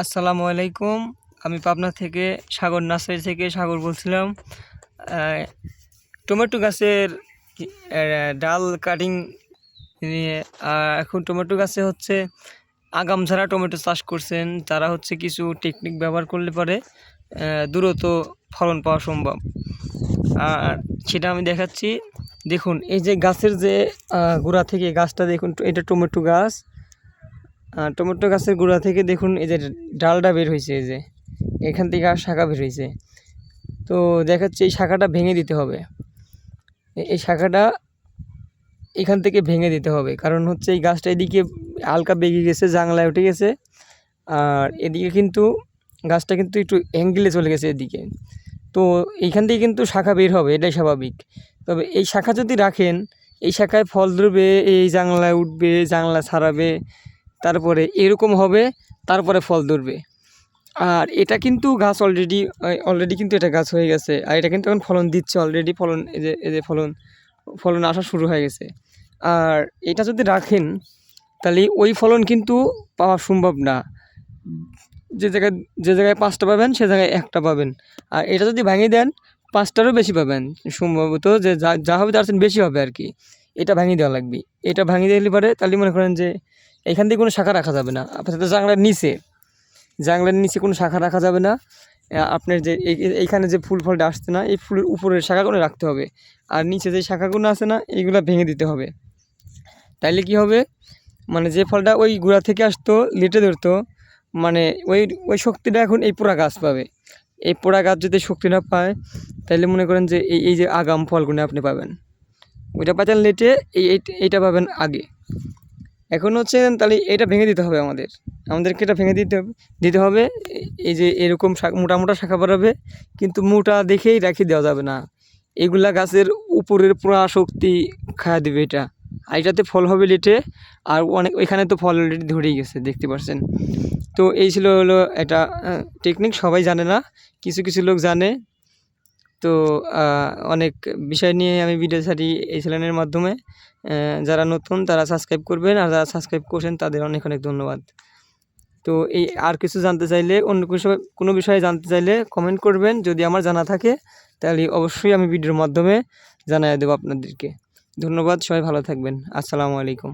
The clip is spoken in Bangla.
আসসালামু আলাইকুম। আমি পাবনা থেকে সাগর নার্সারি থেকে সাগর বলছিলাম। টমেটো গাছের ডাল কাটিং নিয়ে এখন টমেটো গাছে হচ্ছে আগাম যারা টমেটো চাষ করছেন। তারা হচ্ছে কিছু টেকনিক ব্যবহার করলে পরে দ্রুত ফলন পাওয়া সম্ভব। আর সেটা আমি দেখাচ্ছি। দেখুন, এই যে গাছের যে গোড়া থেকে গাছটা দেখুন, এটা টমেটো গাছ। টমেটো গাছের গোড়া থেকে দেখুন, এই যে ডালটা বের হয়েছে, এই যে। এখান থেকে আর শাখা বের হয়েছে। তো দেখাচ্ছে এই শাখাটা ভেঙে দিতে হবে। এই শাখাটা এখান থেকে ভেঙে দিতে হবে। কারণ হচ্ছে এই গাছটা এদিকে হালকা বেগে গেছে জাংলায় উঠে গেছে। আর এদিকে কিন্তু গাছটা কিন্তু একটু অ্যাঙ্গেলে চলে গেছে এদিকে। তো এইখান থেকে কিন্তু শাখা বের হবে, এটাই স্বাভাবিক। তবে এই শাখা যদি রাখেন, এই শাখায় ফল ধরবে, এই জাংলায় উঠবে জাংলা ছাড়াবে তারপরে এরকম হবে, তারপরে ফল ধরবে। আর এটা কিন্তু গাছ অলরেডি অলরেডি কিন্তু এটা গাছ হয়ে গেছে। আর এটা কিন্তু এখন ফলন দিচ্ছে অলরেডি ফলন, এই যে এই যে ফলন ফলন আসা শুরু হয়ে গেছে। আর এটা যদি রাখেন, তাহলে ওই ফলন কিন্তু পাওয়া সম্ভব না। যে জায়গায় যে জায়গায় পাঁচটা পাবেন, সে জায়গায় একটা পাবেন। আর এটা যদি ভাঙিয়ে দেন, পাঁচটারও বেশি পাবেন। সম্ভবত যে যা যা হবে তার বেশি হবে আর কি। এটা ভাঙিয়ে দেওয়া লাগবে। এটা ভাঙিয়ে দিলে পরে তাহলে মনে করেন যে এখান থেকে কোনো শাখা রাখা যাবে না। আপাতত জাংলার নিচে। জাংলার নিচে কোনো শাখা রাখা যাবে না। আপনার যে এই- এই- এইখানে যে ফুল ফলটা আসছে না, এই ফুলের উপরের শাখাগুলো রাখতে হবে। আর নিচে যে শাখাগুলো আছে না, এইগুলো ভেঙে দিতে হবে। তাইলে কি হবে? মানে যে ফলটা ওই গোড়া থেকে আসতো, লেটে ধরতো মানে ওই ওই শক্তিটা এখন এই পোড়া গাছ পাবে। এই পোড়া গাছ যদি শক্তি না পায় তাহলে মনে করেন যে এই এই যে আগাম ফলগুলো আপনি পাবেন। ওইটা পাচ্ছেন লেটে এই- এইটা পাবেন আগে। এখন হচ্ছে তাহলে এটা ভেঙে দিতে হবে আমাদের। আমাদেরকে এটা ভেঙে দিতে হবে। দিতে হবে, এই যে এরকম মোটা মোটা শাখা বাড়াবে, কিন্তু মোটা দেখেই রাখি দেওয়া যাবে না। এগুলা গাছের উপরের পুরা শক্তি খাওয়া দেবে এটা। আর এটাতে ফল হবে লেটে, আর অনেক, এখানে তো ফল অলরেডি ধরেই গেছে, দেখতে পাচ্ছেন তো এই ছিল হলো এটা টেকনিক সবাই জানে না, কিছু কিছু লোক জানে। তো অনেক বিষয় নিয়ে আমি ভিডিও ছাড়ি এই চ্যানেলের মাধ্যমে। যারা নতুন তারা সাবস্ক্রাইব করবেন আর যারা সাবস্ক্রাইব করছেন তাদের অনেক অনেক ধন্যবাদ। তো এই আর কিছু জানতে চাইলে, অন্য কিছু, কোনো বিষয়ে জানতে চাইলে কমেন্ট করবেন। যদি আমার জানা থাকে, তাহলে অবশ্যই আমি ভিডিওর মাধ্যমে জানিয়ে দেবো আপনাদেরকে। ধন্যবাদ, সবাই ভালো থাকবেন। আসসালামু আলাইকুম।